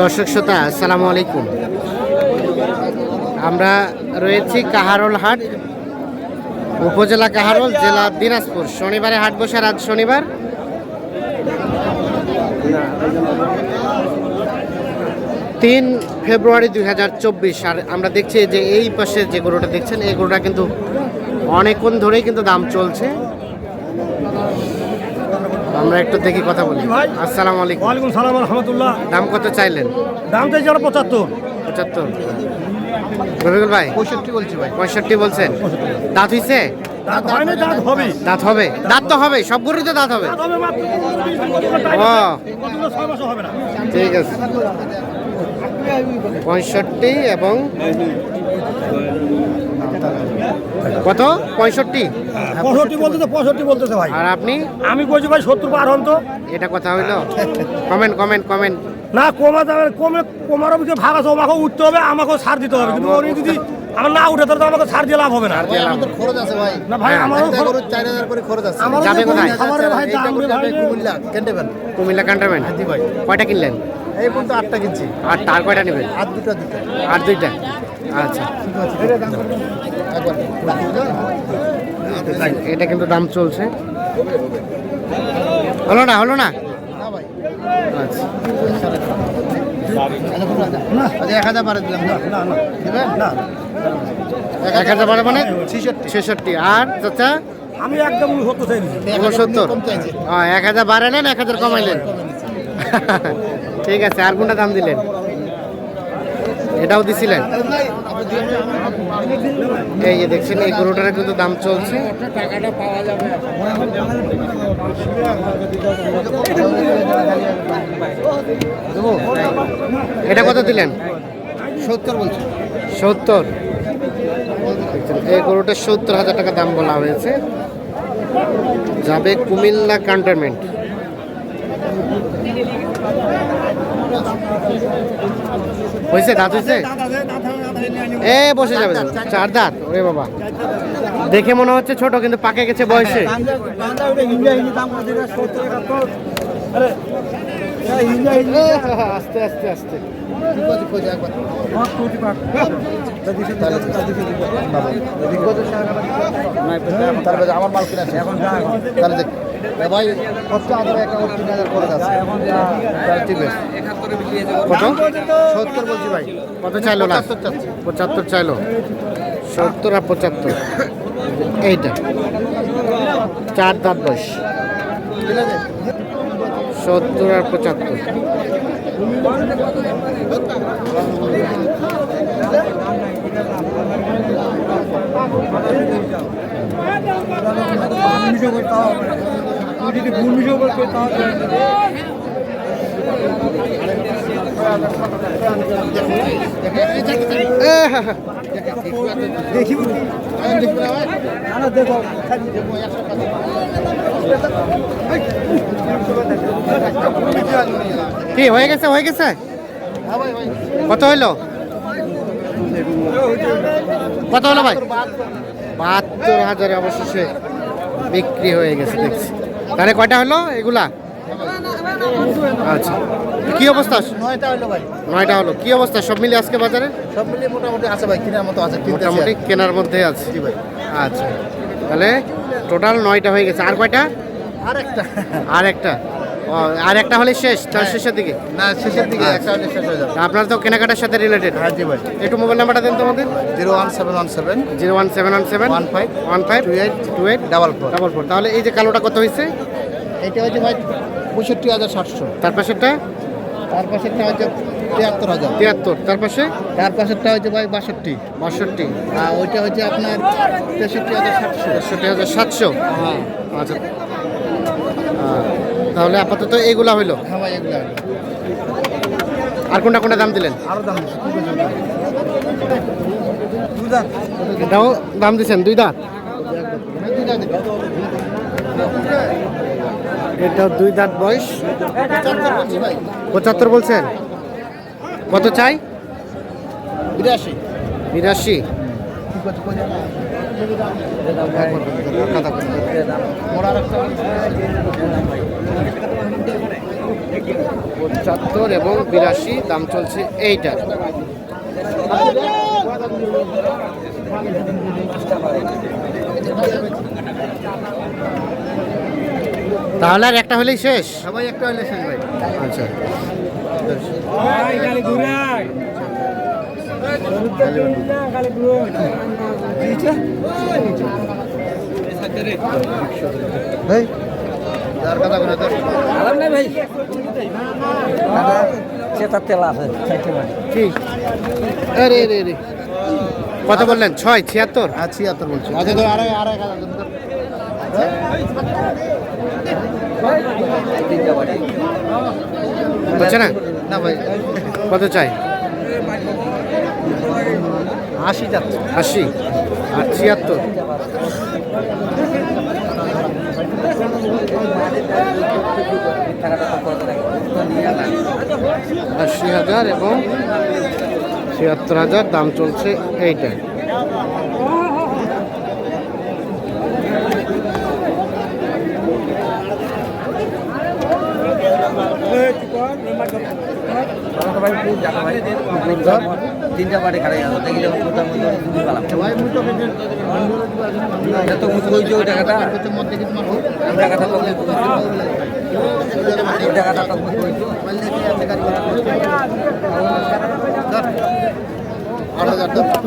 দর্শক শ্রোতা, আসসালামু আলাইকুম। আমরা রয়েছি কাহারোল হাট, উপজেলা কাহারোল, জেলা দিনাজপুর। শনিবারে হাট বসে, আজ শনিবার। তিন ফেব্রুয়ারি দুই হাজার চব্বিশ, আর আমরা দেখছি যে এই পাশে যে গরুটা দেখছেন, এই গরুটা কিন্তু অনেকক্ষণ ধরেই কিন্তু দাম চলছে। আমরা একটু দেখি কথা বলি। আসসালামু আলাইকুম। ওয়ালাইকুম সালাম রহমতুল্লাহ। দাম কত চাইলেন? দাম চাইছি আমরা পঁচাত্তর। পঁচাত্তর। রবিকুল ভাই পঁয়ষট্টি বলছি ভাই। পঁয়ষট্টি বলছেন। দাঁত হইছে? দাঁত হয় না দাঁত হবে দাঁত হবে? দাঁত তো হবে। সব গরুতে দাঁত হবে। দাঁত হবে মাত্র ও। কতগুলো ছয় মাসও হবে না। ঠিক আছে। পঁয়ষট্টি এবং কত? পঁয়ষট্টি? পঁয়ষট্টি বলতেছে পঁয়ষট্টি বলতেছে ভাই। আর আপনি? আমি কইছি ভাই সত্তর পার হন তো। এটা কথা হইল? Comment comment comment. না কমা যাবে কমে কমারও কিছু ভাগ আছে আমাকেও উঠতে হবে আমাকেও ছাড় দিতে হবে। কিন্তু উনি যদি আমার না উঠে তো আমাকে ছাড় দিয়ে লাভ হবে না। ভাই খরচ আছে ভাই। না ভাই হ্যাঁ, আমারও খরচ- গরুর চার হাজার করে খরচ আছে। যাবে কোথায়? খাবারের ভাই দাম রে ভাই কুমিল্লা কেন্টেবেন কুমিল্লা ক্যান্টনমেন্ট জি ভাই। কয়টা কিনলেন? এই পর্যন্ত আটটা কিনছি। আর তার কয়টা নেবেন আর দুটা দুটা। আর দুইটা? আচ্ছা। এটা কিন্তু দাম চলছে। হলো না হলো না? না আচ্ছা। আচ্ছা এক হাজার বারে দিলাম। না না না। দিবেন না। এক হাজার বারো মানে? ছেষট্টি। আর চাচা? আমি একদম সত্তর চাইছে। এক হাজার বাড়ালেন এক হাজার কমাইলেন ঠিক আছে আর কোনটা দাম দিলেন? এটাও দিছিলেন? এই যে দেখছেন এই গরুটার কিন্তু দাম চলছে। এটা কত দিলেন? সত্তর বলছি। সত্তর। এই গরুটার সত্তর হাজার টাকা দাম বলা হয়েছে। যাবে কুমিল্লা ক্যান্টনমেন্ট হয়েছে দাঁত হয়েছে এ, বসে যাবে চার দাঁত, ওরে বাবা। দেখে মনে হচ্ছে ছোট, কিন্তু পাকে গেছে বয়সে। আস্তে আস্তে আস্তে একবার তারপরে আমার এখন সত্তর বলছি ভাই কত চাইলো না। পঁচাত্তর চাইলো সত্তর আর পঁচাত্তর এইটা চার দাঁত বয়স ঠিক আছে সত্তর আর পঁচাত্তর। দেখো। কি, হয়ে গেছে হয়ে গেছে? কত হইল? কত হলো ভাই? বাহাত্তর হাজারে অবশেষে বিক্রি হয়ে গেছে, দেখছি। তাহলে কয়টা হলো এগুলা? আচ্ছা। কি অবস্থা? নয়টা হলো ভাই। নয়টা হলো। কি অবস্থা? সব মিলে আজকে বাজারে? সব মিলিয়ে মোটামুটি আছে ভাই কেনার মতো আছে মোটামুটি কেনার মধ্যে আছে। জি ভাই। আচ্ছা। তাহলে টোটাল নয়টা হয়ে গেছে। আর কয়টা? আর একটা। আর একটা। আর একটা হলে শেষ? তার শেষের দিকে? না শেষের দিকে একটা হলে শেষ হয়ে যাবে। আপনার তো কেনাকাটার সাথে রিলেটেড হ্যাঁ জি ভাই। একটু মোবাইল নাম্বারটা দেন তোমাদের। Zero one seven one seven. Zero one seven one seven one five one five two eight two eight double four. Double four তাহলে এই যে কালোটা কত হয়েছে? এটা হচ্ছে ভাই পঁয়ষট্টি হাজার সাতশো। তার পাশেরটা? তার পাশেরটা হচ্ছে তিয়াত্তর হাজার। তিয়াত্তর তার পাশে? তার পাশেরটা হচ্ছে ভাই বাষট্টি। বাষট্টি। আর ওইটা হচ্ছে আপনার তেষট্টি হাজার সাতশো। তেষট্টি হাজার সাতশো? হ্যাঁ। আচ্ছা। তাহলে আপাতত এইগুলা হইল? হ্যাঁ ভাই এগুলো হলো। আর কোনটা কোনটা দাম দিলেন? আরও দাম? এটাও দাম দিচ্ছেন দুই দাঁত। এটাও দুই দাঁত বয়স। পঁচাত্তর বলছেন? কত চাই? বিরাশি। বিরাশি। পঁচাত্তর এবং বিরাশি দাম চলছে এইটা। তাহলে আর একটা হলেই শেষ? সবাই একটা হলে শেষ ভাই। আচ্ছা। কত বললেন? ছয় ছিয়াত্তর? হ্যাঁ ছিয়াত্তর বলছি। আচ্ছা তো আড়াই আড়াই হাজার হচ্ছে না? না ভাই। কত চাই? আশি যাচ্ছে। আশি? আর ছিয়াত্তর? আশি হাজার এবং ছিয়াত্তর হাজার দাম চলছে এইটা ভাই খুব জানো ভাই তিনটা বাড়ি খারাই যাব দেখলে মোটার মধ্যে খুবই ভাই মুই তো মুখ হয়েছে ওই টাকাটা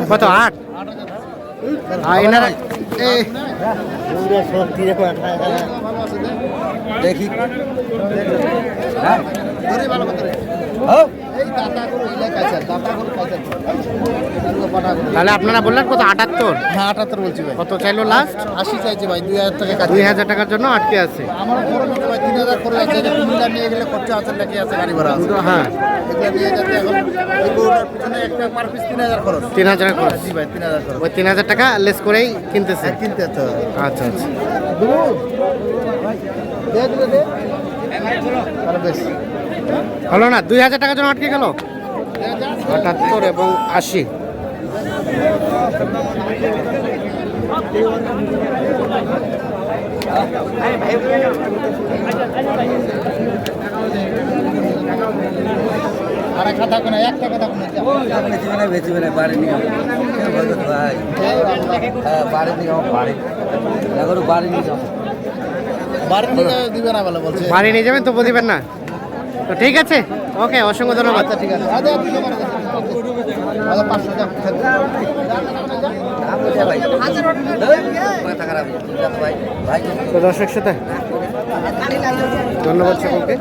কত আট দেখি। হ্যাঁ? ভালো তাহলে আপনারা বললেন কত আটাত্তর? হ্যাঁ আটাত্তর বলছি ভাই। কত চাইলো লাস্ট আশি চাইছে ভাই দুই হাজার টাকা দুই হাজার টাকার জন্য আটকে আছে। আমার খরচ ভাই তিন হাজার করে আছে কুমিল্লা নিয়ে গেলে খরচা আছে লেখে আছে গাড়ি ভাড়া আছে। হ্যাঁ। তিন হাজার খরচ। খরচ। খরচ। ওই তিন হাজার টাকা লেস করেই কিনতেছে। হ্যাঁ, কিনতে আচ্ছা আচ্ছা। বেশ। হলো না দুই হাজার টাকার জন্য আটকে গেল? আটাত্তর এবং আশি। আর একটা থাকবে না একটা কথা কোনো বেচবে না বেচবে না বাড়ি নিয়ে ভাই। হ্যাঁ বাড়ি নিয়ে যাব বাড়ি। এখন বাড়ি নিয়ে যাব বাড়ি নিয়ে দিবে না বলে বলছে। বাড়ি নিয়ে যাবেন তো দিবেন না? তো ঠিক আছে? ওকে অসংখ্য ধন্যবাদ। আচ্ছা ঠিক আছে। আচ্ছা। আচ্ছা তো দর্শক সাথে। ধন্যবাদ সকলকে।